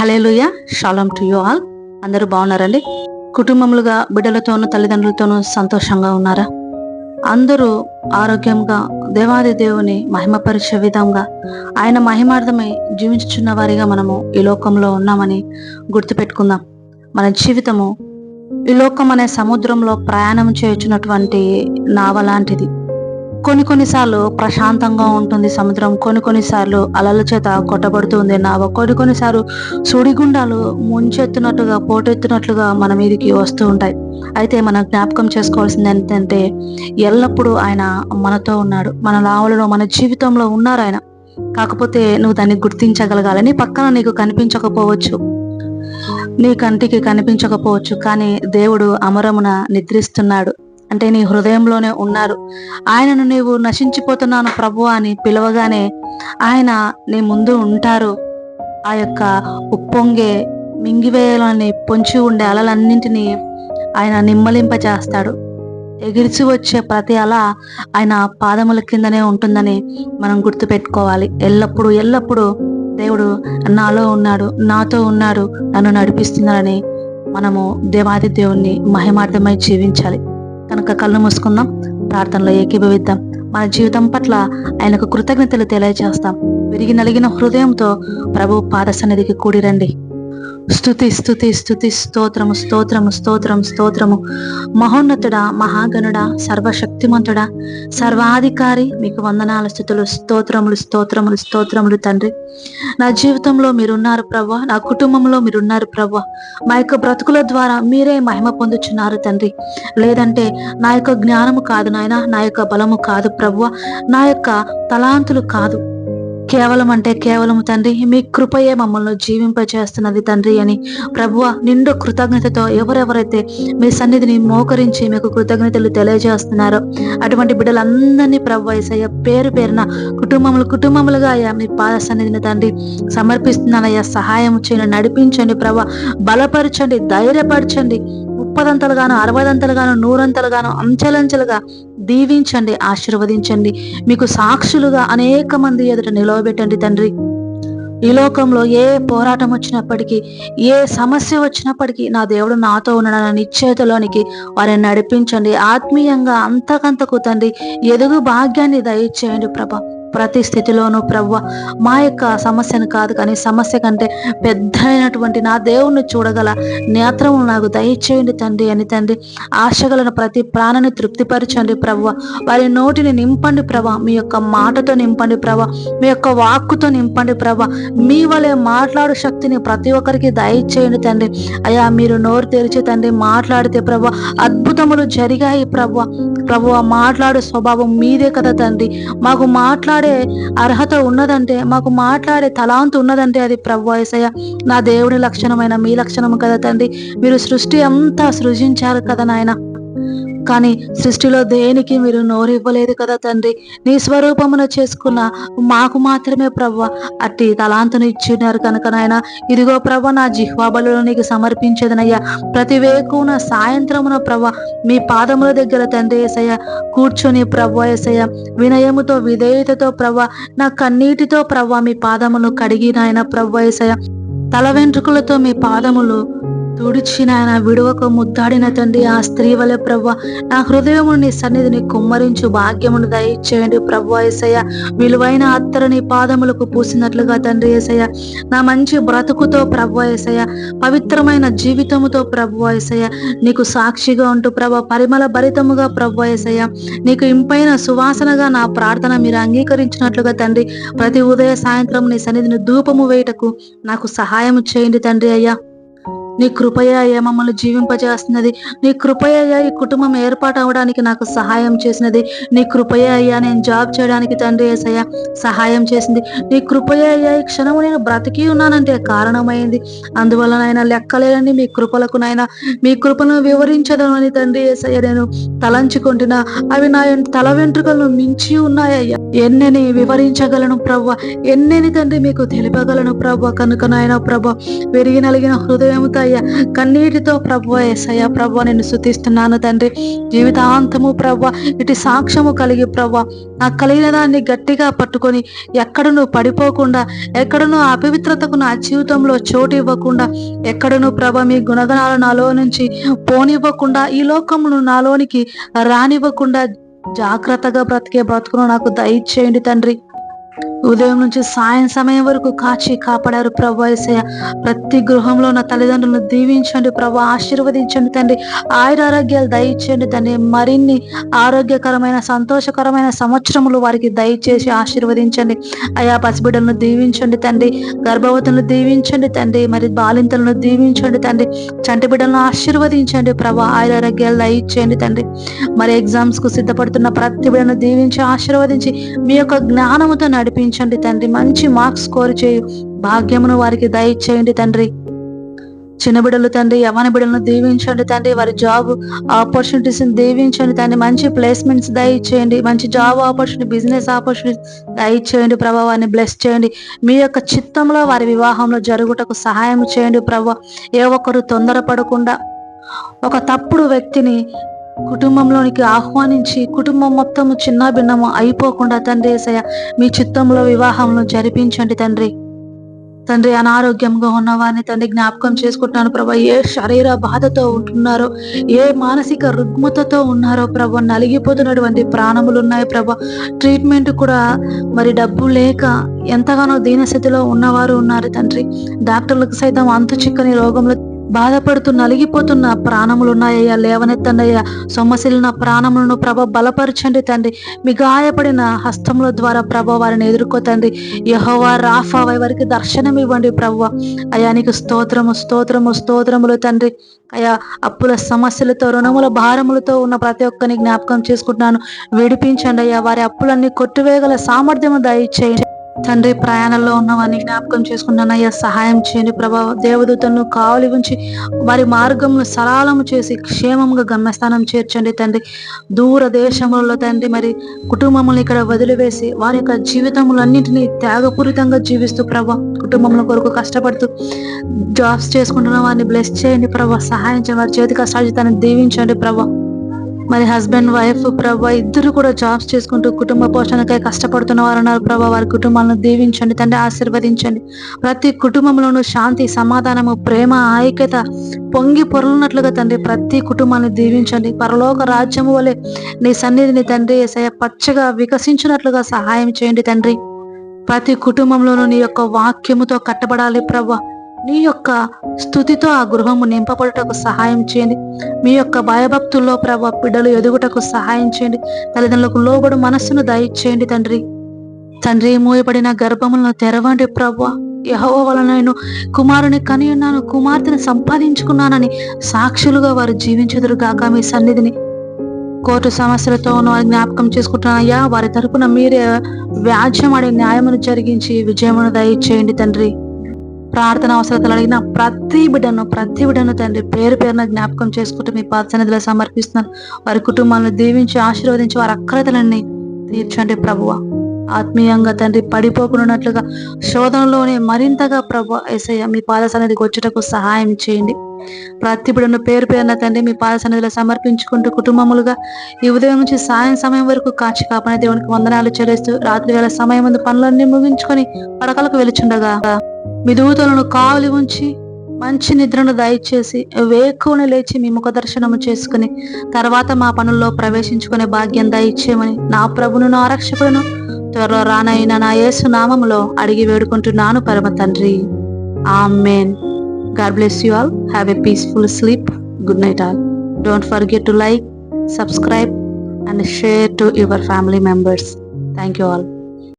Hallelujah shalom to you all. అందరూ బాగున్నారండి? కుటుంబములుగా బిడ్డలతోనూ తల్లిదండ్రులతోనూ సంతోషంగా ఉన్నారా? అందరూ ఆరోగ్యంగా దేవాది దేవుని మహిమపరిచే విధంగా ఆయన మహిమార్థమై జీవించుచున్న వారిగా మనము ఈ లోకంలో ఉన్నామని గుర్తుపెట్టుకుందాం. మన జీవితము ఈ లోకం అనే సముద్రంలో ప్రయాణం చేయుచున్నటువంటి నావ లాంటిది. కొన్ని కొన్నిసార్లు ప్రశాంతంగా ఉంటుంది సముద్రం కొన్ని కొన్నిసార్లు అలల చేత కొట్టబడుతుంది నావ కొన్ని కొన్నిసార్లు సుడిగుండాలు ముంచెత్తునట్టుగా పోటెత్తునట్లుగా మన మీదకి వస్తూ ఉంటాయి. అయితే మనం జ్ఞాపకం చేసుకోవాల్సింది ఏంటంటే ఎల్లప్పుడూ ఆయన మనతో ఉన్నాడు. మన నావలలో మన జీవితంలో ఉన్నారు ఆయన. కాకపోతే నువ్వు దాన్ని గుర్తించగలగాలి. నీ పక్కన నీకు కనిపించకపోవచ్చు. నీ కంటికి కనిపించకపోవచ్చు. కానీ దేవుడు అమరమున నిద్రిస్తున్నాడు. అంటే నీ హృదయంలోనే ఉన్నారు. ఆయనను నీవు నశించిపోతున్నాను ప్రభు అని పిలవగానే ఆయన నీ ముందు ఉంటారు. ఆ యొక్క ఉప్పొంగే మింగివేయాలని పొంచి ఉండే అలలన్నింటినీ ఆయన నిమ్మలింపజేస్తాడు. ఎగిరిచి వచ్చే ప్రతి అల ఆయన పాదముల కిందనే ఉంటుందని మనం గుర్తుపెట్టుకోవాలి. ఎల్లప్పుడూ ఎల్లప్పుడూ దేవుడు నాలో ఉన్నాడు నాతో ఉన్నాడు నన్ను నడిపిస్తున్నాడని మనము దేవాది దేవుణ్ణి మహిమార్థమై జీవించాలి. కనుక కళ్ళు మూసుకుందాం. ప్రార్థనలో ఏకీభవిద్దాం. మన జీవితం పట్ల ఆయనకు కృతజ్ఞతలు తెలియజేస్తాం. విరిగి నలిగిన హృదయంతో ప్రభు పాద సన్నిధికి కూడిరండి స్థుతి స్థుతి స్థుతి స్తోత్రము స్తోత్రము స్తోత్రం స్తోత్రము. మహోన్నతుడా మహాగణుడా సర్వశక్తిమంతుడా సర్వాధికారి మీకు వందనాల స్థుతులు స్తోత్రములు స్తోత్రములు స్తోత్రములు తండ్రి. నా జీవితంలో మీరున్నారు ప్రవ్వ నా కుటుంబంలో మీరున్నారు ప్రవ్వ. మా యొక్క బ్రతుకుల ద్వారా మీరే మహిమ పొందుచున్నారు తండ్రి. లేదంటే నా యొక్క జ్ఞానము కాదు నాయన నా యొక్క బలము కాదు ప్రవ్వ. నా యొక్క తలాంతులు కాదు. కేవలం అంటే కేవలం తండ్రి మీ కృపయే మమ్మల్ని జీవింపచేస్తున్నది తండ్రి అని. ప్రభువ నిండు కృతజ్ఞతతో ఎవరెవరైతే మీ సన్నిధిని మోకరించి మీకు కృతజ్ఞతలు తెలియజేస్తున్నారో అటువంటి బిడ్డలందరినీ ప్రభు ఏసయ్య పేరు పేరున కుటుంబములు కుటుంబములుగా అయ్యా మీ పాద సన్నిధిని తండ్రి సమర్పిస్తున్నానయ్యా. సహాయం చేయండి నడిపించండి ప్రభు బలపరచండి ధైర్యపరచండి. ముప్పదంతలుగాను అరవదంతలుగాను నూరంతలుగాను అంచెలంచెలుగా దీవించండి ఆశీర్వదించండి. మీకు సాక్షులుగా అనేక మంది ఎదుట నిలవబెట్టండి తండ్రి. ఈ లోకంలో ఏ పోరాటం వచ్చినప్పటికీ ఏ సమస్య వచ్చినప్పటికీ నా దేవుడు నాతో ఉన్నాడన్న నిశ్చయతలోనికి వారిని నడిపించండి. ఆత్మీయంగా అంతకంతకు తండ్రి ఎదుగు భాగ్యాన్ని దయచేయండి ప్రభా. ప్రతి స్థితిలోనూ ప్రవ్వ మా యొక్క సమస్యను కాదు కానీ సమస్య కంటే పెద్దైనటువంటి నా దేవుణ్ణి చూడగల నేత్రము నాకు దయచేయండి తండ్రి అని తండ్రి ఆశగలను ప్రతి ప్రాణాన్ని తృప్తిపరచండి ప్రవ్వ. వారి నోటిని నింపండి ప్రభ మీ యొక్క మాటతో నింపండి ప్రభ మీ యొక్క వాక్కుతో నింపండి ప్రభ మీ వలె మాట్లాడు శక్తిని ప్రతి ఒక్కరికి దయచేయండి తండ్రి. అయ్యా మీరు నోరు తెరిచి తండ్రి మాట్లాడితే ప్రభ అద్భుతములు జరిగాయి ప్రభ ప్రభు మాట్లాడే స్వభావం మీదే కదా తండ్రి. మాకు మాట్లాడు అర్హత ఉన్నదంటే మాకు మాట్లాడే తలాంతు ఉన్నదంటే అది ప్రభు ఏసయ్య. నా దేవుని లక్షణమైన మీ లక్షణము కదా తండ్రి. మీరు సృష్టి అంతా సృజించారు కదా నాయన. కానీ సృష్టిలో దేనికి మీరు నోరివ్వలేదు కదా తండ్రి? నీ స్వరూపమున చేసుకున్న మాకు మాత్రమే ప్రవ్వ. అట్టి తలాంతను ఇచ్చినారు కనుక నాయన ఇదిగో ప్రభ నా జిహ్వాబలు నీకు సమర్పించేదనయ్యా. ప్రతి వేకున సాయంత్రమున ప్రభ మీ పాదముల దగ్గర తండ్రి ఏసయ్య కూర్చొని ప్రభ ఏసయ్య వినయముతో విధేయతతో ప్రభ నా కన్నీటితో ప్రభ మీ పాదములు కడిగినాయన ప్రభ ఏసయ్య. తల వెంట్రుకలతో మీ పాదములు తుడిచిన ఆయన ముద్దాడిన తండ్రి ఆ స్త్రీ వలె ప్రవ్వ నా హృదయము నీ సన్నిధిని కుమ్మరించు భాగ్యమును దయచేయండి ప్రవ్వ ఏసయ్య. విలువైన అత్తరని పాదములకు పూసినట్లుగా తండ్రి ఏసయ్య. నా మంచి బ్రతుకుతో ప్రవ్వ ఏసయ్య. పవిత్రమైన జీవితముతో ప్రవ్వ ఏసయ్య. నీకు సాక్షిగా ఉంటూ ప్రభ పరిమళ భరితముగా ప్రవ్వ ఏసయ్య. నీకు ఇంపైన సువాసనగా నా ప్రార్థన మీరు అంగీకరించినట్లుగా తండ్రి ప్రతి ఉదయ సాయంత్రం నీ సన్నిధిని ధూపము వేయటకు నాకు సహాయం చేయండి తండ్రి అయ్యా. నీ కృపయ మమ్మల్ని జీవింపజేస్తున్నది. నీ కృపయ ఈ కుటుంబం ఏర్పాటు అవడానికి నాకు సహాయం చేసినది. నీ కృపయ అయ్యా నేను జాబ్ చేయడానికి తండ్రి ఏసయ్య సహాయం చేసింది. నీ కృపయ అయ్యా ఈ క్షణము నేను బ్రతికి ఉన్నానంటే కారణమైంది. అందువల్ల నాయన లెక్కలేనండి మీ కృపలకు నాయన మీ కృపను వివరించదనని తండ్రి ఏసయ్య నేను తలంచుకుంటున్నా. అవి నా తల వెంట్రుకలను మించి ఉన్నాయ్యా ఎన్నెని వివరించగలను ప్రవ్వ. ఎన్నెని తండ్రి మీకు తెలిపగలను ప్రభ కనుక నాయన ప్రభ విరిగి నలిగిన హృదయంతో ఏసయ్య. కన్నీటితో ప్రభు ఏసయ్య. ప్రభు నేను శుతిస్తున్నాను తండ్రి. జీవితాంతము ప్రభు ఇటు సాక్ష్యము కలిగి ప్రభు నాకు కలిగిన దాన్ని గట్టిగా పట్టుకొని ఎక్కడను పడిపోకుండా ఎక్కడను అపవిత్రతకు నా జీవితంలో చోటు ఇవ్వకుండా ఎక్కడను ప్రభ మీ గుణగణాలు నాలో నుంచి పోనివ్వకుండా ఈ లోకమును నాలోనికి రానివ్వకుండా జాగ్రత్తగా బ్రతికే బ్రతుకును నాకు దయచేయండి తండ్రి. ఉదయం నుంచి సాయం సమయం వరకు కాచి కాపాడారు ప్రభు ఏసయ్య. ప్రతి గృహంలో ఉన్న తల్లిదండ్రులను దీవించండి ప్రభు ఆశీర్వదించండి తండ్రి. ఆయుర ఆరోగ్యాలు దయచేయండి తండ్రి. మరిన్ని ఆరోగ్యకరమైన సంతోషకరమైన సంవత్సరములు వారికి దయచేసి ఆశీర్వదించండి. అయా పసిబిడ్డలను దీవించండి తండ్రి. గర్భవతులను దీవించండి తండ్రి. మరి బాలింతలను దీవించండి తండ్రి. చంటి బిడ్డలను ఆశీర్వదించండి ప్రభు. ఆయుర ఆరోగ్యాలు దయచేయండి తండ్రి. మరి ఎగ్జామ్స్కు సిద్ధపడుతున్న ప్రతి బిడ్డను దీవించి ఆశీర్వదించి మీ యొక్క జ్ఞానముతో నడిపించండి తండ్రి. మంచి మార్క్స్ స్కోర్ చేయు. భాగ్యమును వారికి దయచేయండి తండ్రి. చిన్న బిడ్డలు తండ్రి యవన బిడ్డలను దీవించండి తండ్రి. వారి జాబ్ ఆపర్చునిటీస్ దీవించండి తండ్రి. మంచి ప్లేస్మెంట్స్ దయచేయండి. మంచి జాబ్ ఆపర్చునిటీ బిజినెస్ ఆపర్చునిటీస్ దయచేయండి ప్రభావాన్ని బ్లెస్ చేయండి. మీ యొక్క చిత్తంలో వారి వివాహంలో జరుగుటకు సహాయం చేయండి ప్రభా. ఏ ఒక్కరు తొందరపడకుండా ఒక తప్పుడు వ్యక్తిని కుటుంబంలోనికి ఆహ్వానించి కుటుంబం మొత్తము చిన్న భిన్నము అయిపోకుండా తండ్రి ఏసయ్య మీ చిత్తంలో వివాహంలో జరిపించండి తండ్రి. తండ్రి అనారోగ్యంగా ఉన్నవారిని తండ్రి జ్ఞాపకం చేసుకుంటున్నాను ప్రభా. ఏ శరీర బాధతో ఉంటున్నారో ఏ మానసిక రుగ్మతతో ఉన్నారో ప్రభా. నలిగిపోతున్నటువంటి ప్రాణములు ఉన్నాయి ప్రభా. ట్రీట్మెంట్ కూడా మరి డబ్బు లేక ఎంతగానో దీనస్థితిలో ఉన్నవారు ఉన్నారు తండ్రి. డాక్టర్లకు సైతం అంతు చిక్కని రోగంలో బాధపడుతూ నలిగిపోతున్న ప్రాణములు ఉన్నాయ్యా సొమ్మసిలిన ప్రాణములను ప్రభ బలపరచండి తండ్రి. మీ గాయపడిన హస్తముల ద్వారా ప్రభ వారిని ఎదుర్కోతండి యహోవా రాఫా వారికి దర్శనం ఇవ్వండి ప్రభు. అయానికి స్తోత్రము స్తోత్రము స్తోత్రములు తండ్రి. అయా అప్పుల సమస్యలతో రుణముల భారములతో ఉన్న ప్రతి ఒక్కరిని జ్ఞాపకం చేసుకుంటున్నాను. విడిపించండి అయ్యా. వారి అప్పులన్నీ కొట్టువేయగల సామర్థ్యము దయచేయండి. తండ్రి ప్రయాణంలో ఉన్న వారిని జ్ఞాపకం చేసుకున్నాను. అయ్యా సహాయం చేయండి ప్రభా. దేవదూతలను కావలి ఉంచి వారి మార్గంను సరళము చేసి క్షేమంగా గమ్యస్థానం చేర్చండి తండ్రి. దూర దేశములలో తండ్రి మరి కుటుంబములను ఇక్కడ వదిలివేసి వారి యొక్క జీవితములన్నింటినీ త్యాగపూరితంగా జీవిస్తూ ప్రభా కుటుంబముల కొరకు కష్టపడుతూ జాబ్స్ చేసుకుంటున్న వారిని బ్లెస్ చేయండి ప్రభా. సహాయం చేయండి. వారి చేతి కష్టాజితాన్ని దీవించండి ప్రభా. మరి హస్బెండ్ వైఫ్ ప్రభా ఇద్దరు కూడా జాబ్స్ చేసుకుంటూ కుటుంబ పోషణకై కష్టపడుతున్న వారు ఉన్నారు. ప్రభా వారి కుటుంబాలను దీవించండి తండ్రి ఆశీర్వదించండి. ప్రతి కుటుంబంలోనూ శాంతి సమాధానము ప్రేమ ఐక్యత పొంగి పొరలున్నట్లుగా తండ్రి ప్రతి కుటుంబాన్ని దీవించండి. పరలోక రాజ్యము వలె నీ సన్నిధిని తండ్రి ఏసయ పచ్చగా వికసించినట్లుగా సహాయం చేయండి తండ్రి. ప్రతి కుటుంబంలోనూ నీ యొక్క వాక్యముతో కట్టబడాలి ప్రభా. నీ యొక్క స్థుతితో ఆ గృహము నింపబడుటకు సహాయం చేయండి. మీ యొక్క భయభక్తుల్లో ప్రభా బిడ్డలు ఎదుగుటకు సహాయం చేయండి. తల్లిదండ్రులకు లోబడు మనస్సును దయచేయండి తండ్రి. తండ్రి మూయబడిన గర్భములను తెరవండి ప్రభా. యహో వలన నేను కుమారుని కని ఉన్నాను కుమార్తెను సంపాదించుకున్నానని సాక్షులుగా వారు జీవించదురు గాక మీ సన్నిధిని. కోర్టు సమస్యలతో వారి జ్ఞాపకం చేసుకుంటున్నాయా వారి తరపున మీరే వ్యాజ్యం అడే న్యాయమును జరిగించి విజయమును దయచేయండి తండ్రి. ప్రార్థన అవసరతలు అడిగిన ప్రతి బిడ్డను ప్రతి బిడ్డను తండ్రి పేరు పేరున జ్ఞాపకం చేసుకుంటూ మీ పాదసన్నిధిలో సమర్పిస్తున్నాను. వారి కుటుంబాలను దీవించి ఆశీర్వదించి వారి అక్రతలన్నీ తీర్చండి ప్రభువ. ఆత్మీయంగా తండ్రి పడిపోకుండా శోధనలోనే మరింతగా ప్రభు ఏసయ్య మీ పాద సన్నిధికి వచ్చుటకు సహాయం చేయండి. ప్రతి బిడ్డను పేరు పేరున తండ్రి మీ పాద సన్నిధిలో సమర్పించుకుంటూ కుటుంబములుగా ఈ ఉదయం నుంచి సాయం సమయం వరకు కాచి కాపాడే దేవునికి వందనాలు చెల్లిస్తూ రాత్రి వేళ సమయం ముందు పనులన్నీ ముగించుకొని పడకలకు వెలుచుండగా మీ కావలి ఉంచి మంచి నిద్రను దయచేసి వేకువని లేచి మీ ముఖ దర్శనము చేసుకుని తర్వాత మా పనుల్లో ప్రవేశించుకునే భాగ్యం దయచేయమని నా ప్రభును నా రక్షకులను త్వరలో రానైన నా యేసు నామములో అడిగి వేడుకుంటున్నాను పరమ తండ్రి. Amen. God bless you all. Have a peaceful sleep. Good night all. Don't forget to like subscribe and share to your family members. Thank you all.